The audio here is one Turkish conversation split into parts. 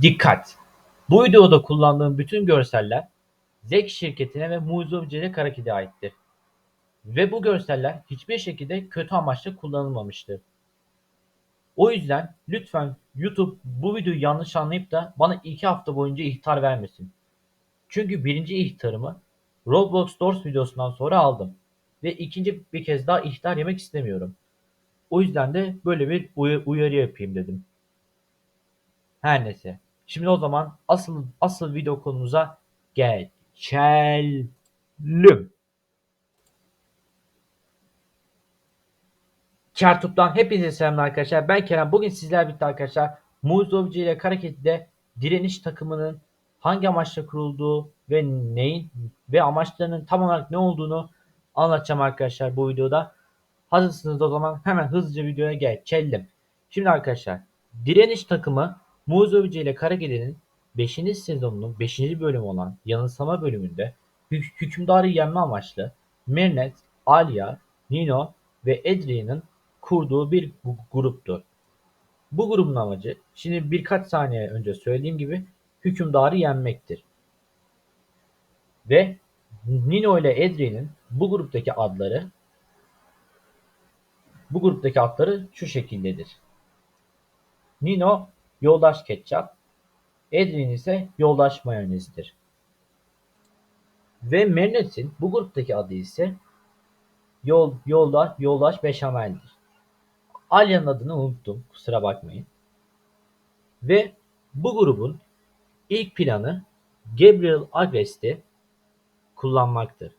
Dikkat! Bu videoda kullandığım bütün görseller Zek şirketine ve Muzovice'ye Karaki'de aittir. Ve bu görseller hiçbir şekilde kötü amaçla kullanılmamıştır. O yüzden lütfen YouTube bu videoyu yanlış anlayıp da bana iki hafta boyunca ihtar vermesin. Çünkü birinci ihtarımı Roblox Doors videosundan sonra aldım. Ve ikinci bir kez daha ihtar yemek istemiyorum. O yüzden de böyle bir uy- uyarı yapayım dedim. Her neyse. Şimdi o zaman asıl asıl video konumuza geçelim. Kertup'tan hepinize selamlar arkadaşlar. Ben Kerem. Bugün sizlerle birlikte arkadaşlar Muzovici ile Karaket'te direniş takımının hangi amaçla kurulduğu ve neyin ve amaçlarının tam olarak ne olduğunu anlatacağım arkadaşlar bu videoda. Hazırsınız o zaman hemen hızlıca videoya geçelim. Şimdi arkadaşlar direniş takımı Muzovici ile Karaket'in 5. sezonunun 5. bölümü olan yanılsama bölümünde hük- hükümdarı yenme amaçlı Mernet, Alia, Nino ve Adrian'ın kurduğu bir gruptur. Bu grubun amacı şimdi birkaç saniye önce söylediğim gibi hükümdarı yenmektir. Ve Nino ile Adrian'ın bu gruptaki adları bu gruptaki adları şu şekildedir. Nino yoldaş ketçap, Adrian ise yoldaş mayonezdir. Ve Mernet'in bu gruptaki adı ise yol, yoldaş, yoldaş beşameldir. Alya'nın adını unuttum. Kusura bakmayın. Ve bu grubun ilk planı Gabriel Agrest'i kullanmaktır.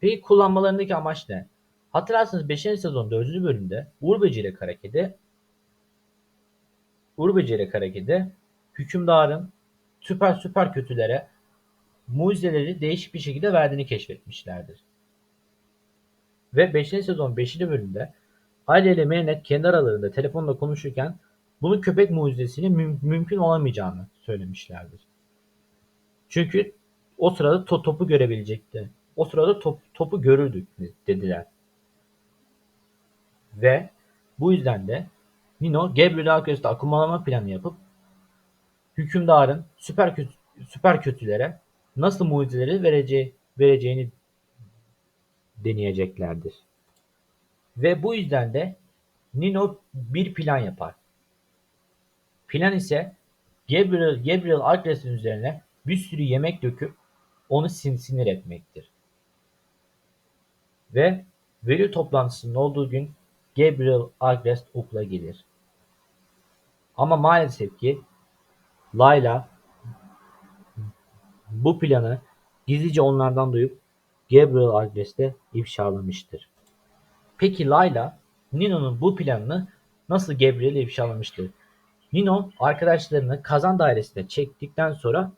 Peki kullanmalarındaki amaç ne? Hatırlarsanız 5. sezon 4. bölümde Uğur Böceği Karake'de Uğur Böceği Karake'de hükümdarın süper süper kötülere mucizeleri değişik bir şekilde verdiğini keşfetmişlerdir. Ve 5. sezon 5. bölümde Aile ile Merinet kendi aralarında telefonla konuşurken bunun köpek mucizesinin müm- mümkün olamayacağını söylemişlerdir. Çünkü o sırada to- topu görebilecekti. O sırada top- topu görürdük dediler. Ve bu yüzden de Nino Gabriel Arkadaş'ta akımlama planı yapıp hükümdarın süper kötü, süper kötülere nasıl mucizeleri vereceği, vereceğini deneyeceklerdir. Ve bu yüzden de Nino bir plan yapar. Plan ise Gabriel, Gabriel Arkres'in üzerine bir sürü yemek döküp onu sin sinir etmektir. Ve veli toplantısının olduğu gün Gabriel Arkres okula gelir. Ama maalesef ki Layla bu planı gizlice onlardan duyup Gabriel Arkres'te ifşalamıştır. Peki Layla Nino'nun bu planını nasıl Gabriel'e ifşalamıştır? Nino arkadaşlarını kazan dairesine çektikten sonra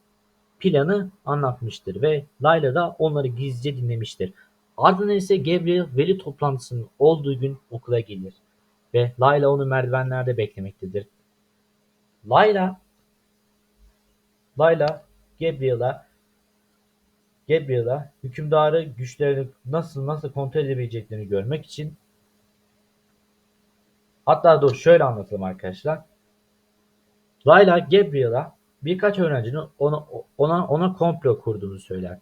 planı anlatmıştır ve Layla da onları gizlice dinlemiştir. Ardından ise Gabriel veli toplantısının olduğu gün okula gelir ve Layla onu merdivenlerde beklemektedir. Layla Layla Gabriel'a Gabriel'a hükümdarı güçlerini nasıl nasıl kontrol edebileceklerini görmek için hatta dur şöyle anlatalım arkadaşlar. Layla Gabriel'a birkaç öğrencinin ona ona ona komplo kurduğunu söyler.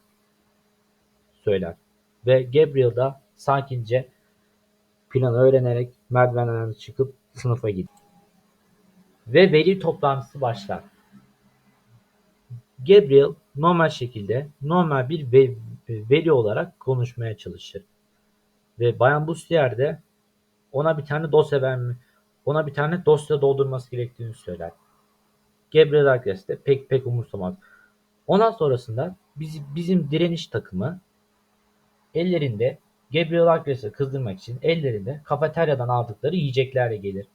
Söyler. Ve Gabriel da sakince planı öğrenerek merdivenlerden çıkıp sınıfa gider. Ve veli toplantısı başlar. Gabriel normal şekilde normal bir ve- veli olarak konuşmaya çalışır. Ve Bayan Bustier de ona bir tane dosya verme, ona bir tane dosya doldurması gerektiğini söyler. Gabriel Agres de pek pek umursamaz. Ondan sonrasında biz, bizim direniş takımı ellerinde Gabriel Agres'i kızdırmak için ellerinde kafeteryadan aldıkları yiyeceklerle gelir.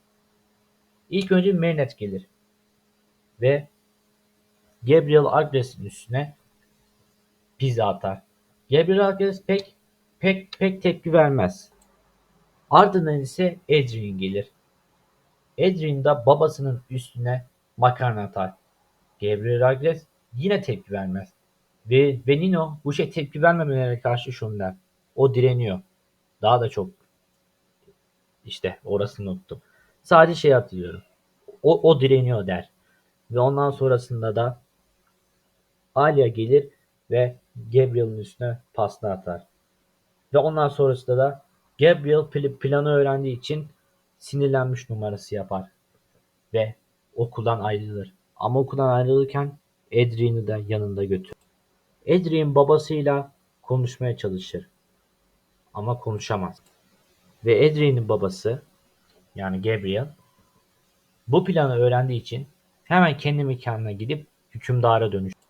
İlk önce Merinet gelir ve Gabriel Agres'in üstüne pizza atar. Gabriel Agres pek pek pek tepki vermez. Ardından ise Adrian gelir. Adrian da babasının üstüne makarna atar. Gabriel Agres yine tepki vermez. Ve, ve Nino bu şey tepki vermemelerine karşı şunu der. O direniyor. Daha da çok işte orasını unuttum. Sadece şey hatırlıyorum. O, o direniyor der. Ve ondan sonrasında da Alia gelir ve Gabriel'in üstüne pasla atar. Ve ondan sonrasında da Gabriel pl- planı öğrendiği için sinirlenmiş numarası yapar. Ve okuldan ayrılır. Ama okuldan ayrılırken Adrian'ı da yanında götürür. Adrian babasıyla konuşmaya çalışır. Ama konuşamaz. Ve Adrian'ın babası yani Gabriel bu planı öğrendiği için hemen kendi mekanına gidip hükümdara dönüşür.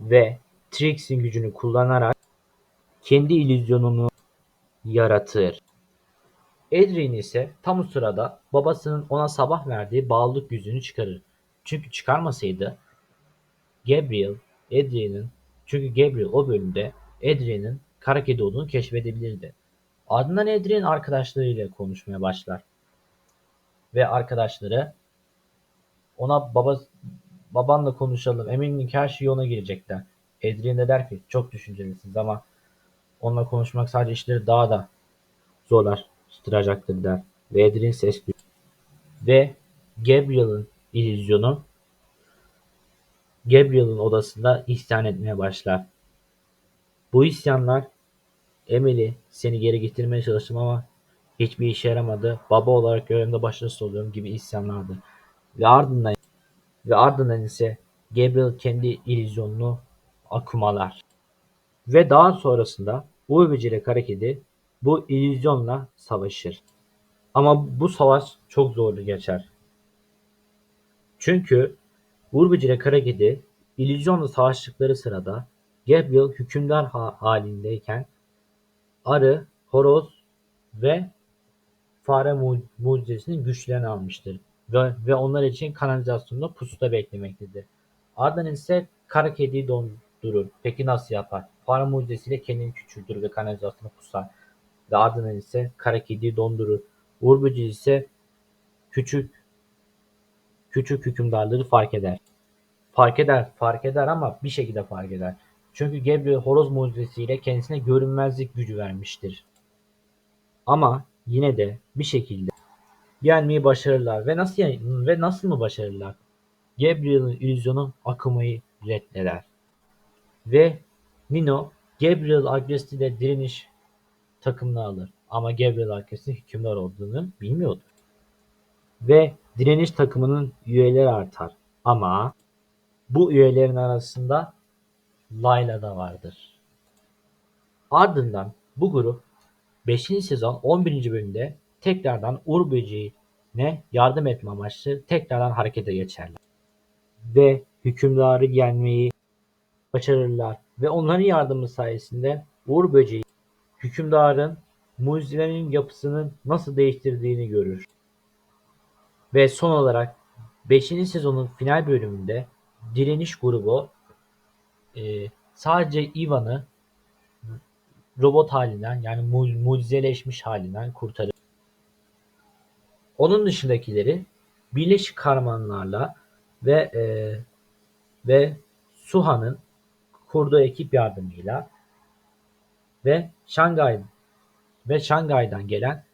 Ve Trix'in gücünü kullanarak kendi illüzyonunu yaratır. Adrian ise tam o sırada babasının ona sabah verdiği bağlılık yüzüğünü çıkarır. Çünkü çıkarmasaydı Gabriel, Adrian'ın çünkü Gabriel o bölümde Adrian'ın kara kedi olduğunu keşfedebilirdi. Ardından Adrian arkadaşlarıyla konuşmaya başlar. Ve arkadaşları ona baba babanla konuşalım. Eminim ki her şey yoluna girecekler. Adrian de der ki çok düşüncelisiniz ama onunla konuşmak sadece işleri daha da zorlaştıracaktır der. Ve Adrian ses duyar. Ve Gabriel'ın illüzyonu Gabriel'ın odasında isyan etmeye başlar. Bu isyanlar Emily seni geri getirmeye çalıştım ama hiçbir işe yaramadı. Baba olarak görevimde başarısız oluyorum gibi isyanlardı. Ve ardından ve ardından ise Gabriel kendi illüzyonunu akumalar. Ve daha sonrasında Uğur Böceği Kara Kedi bu illüzyonla savaşır. Ama bu savaş çok zorlu geçer. Çünkü Uğur Böceği Kara Kedi illüzyonla savaştıkları sırada Gabriel hükümdar ha- halindeyken arı, horoz ve fare mu- mucizesinin güçlerini almıştır. Ve, ve onlar için kanalizasyonda pusuda beklemektedir. Ardından ise kara kediyi dondurur. Peki nasıl yapar? Fare mucizesiyle kendini küçültür ve kanalizasyona pusar. Ve ardından ise kara kediyi dondurur. Uğur ise küçük küçük hükümdarları fark eder. Fark eder, fark eder ama bir şekilde fark eder. Çünkü Gabriel horoz mucizesiyle kendisine görünmezlik gücü vermiştir. Ama yine de bir şekilde yenmeyi başarırlar ve nasıl ve nasıl mı başarırlar? Gabriel'in illüzyonu akımayı reddeder. Ve Nino Gabriel Agresti ile direniş takımını alır. Ama Gabriel Agresti hükümdar olduğunu bilmiyordu. Ve direniş takımının üyeleri artar. Ama bu üyelerin arasında Layla da vardır. Ardından bu grup 5. sezon 11. bölümde tekrardan Uğur Böceği'ne yardım etme amaçlı tekrardan harekete geçerler. Ve hükümdarı yenmeyi başarırlar. Ve onların yardımı sayesinde Uğur Böceği hükümdarın mucizelerinin yapısının nasıl değiştirdiğini görür. Ve son olarak 5. sezonun final bölümünde direniş grubu e, sadece Ivan'ı robot halinden yani mu- mucizeleşmiş halinden kurtarır. Onun dışındakileri birleşik kahramanlarla ve e, ve Suha'nın kurduğu ekip yardımıyla ve Şangay ve Şangay'dan gelen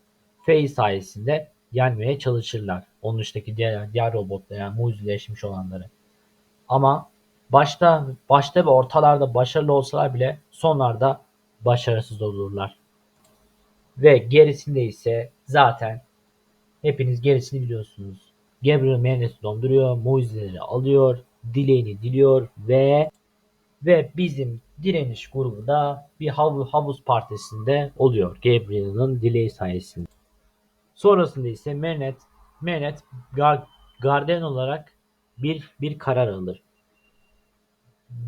Fei sayesinde yenmeye çalışırlar. Onun dışındaki diğer, diğer robotlar yani mucizeleşmiş olanları. Ama başta başta ve ortalarda başarılı olsalar bile sonlarda başarısız olurlar. Ve gerisinde ise zaten hepiniz gerisini biliyorsunuz. Gabriel Mendes donduruyor, mucizeleri alıyor, dileğini diliyor ve ve bizim direniş grubu da bir hav- havuz partisinde oluyor Gabriel'ın dileği sayesinde. Sonrasında ise Menet gar- garden olarak bir bir karar alır.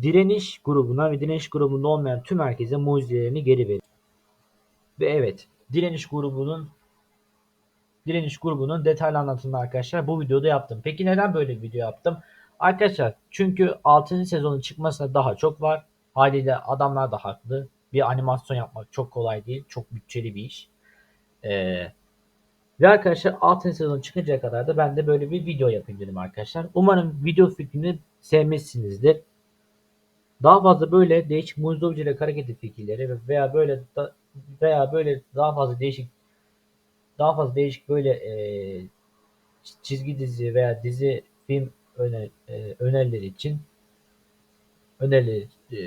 Direniş grubuna ve direniş grubunda olmayan tüm herkese mucizelerini geri verir. Ve evet, direniş grubunun direniş grubunun detaylı anlatımını arkadaşlar bu videoda yaptım. Peki neden böyle bir video yaptım? Arkadaşlar çünkü 6. sezonun çıkmasına daha çok var. Haliyle adamlar da haklı. Bir animasyon yapmak çok kolay değil. Çok bütçeli bir iş. Ee, ve arkadaşlar 6. sezon çıkıncaya kadar da ben de böyle bir video yapayım dedim arkadaşlar. Umarım video fikrini sevmişsinizdir. Daha fazla böyle değişik ile hareketi fikirleri veya böyle da, veya böyle daha fazla değişik daha fazla değişik böyle e, çizgi dizi veya dizi film öne, e, önerileri için önerileri e,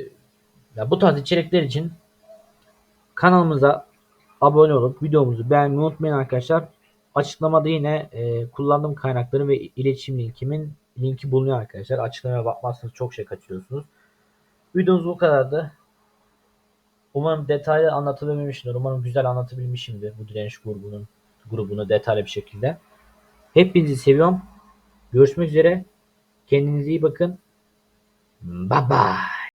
ya bu tarz içerikler için kanalımıza abone olup videomuzu beğenmeyi unutmayın arkadaşlar. Açıklamada yine e, kullandığım kaynakların ve iletişim linkimin linki bulunuyor arkadaşlar. Açıklamaya bakmazsanız çok şey kaçırıyorsunuz. Videomuz bu kadardı. Umarım detaylı anlatabilmişimdir. Umarım güzel anlatabilmişimdir bu direniş grubunun grubunu detaylı bir şekilde. Hepinizi seviyorum. Görüşmek üzere. Kendinize iyi bakın. Bye bye.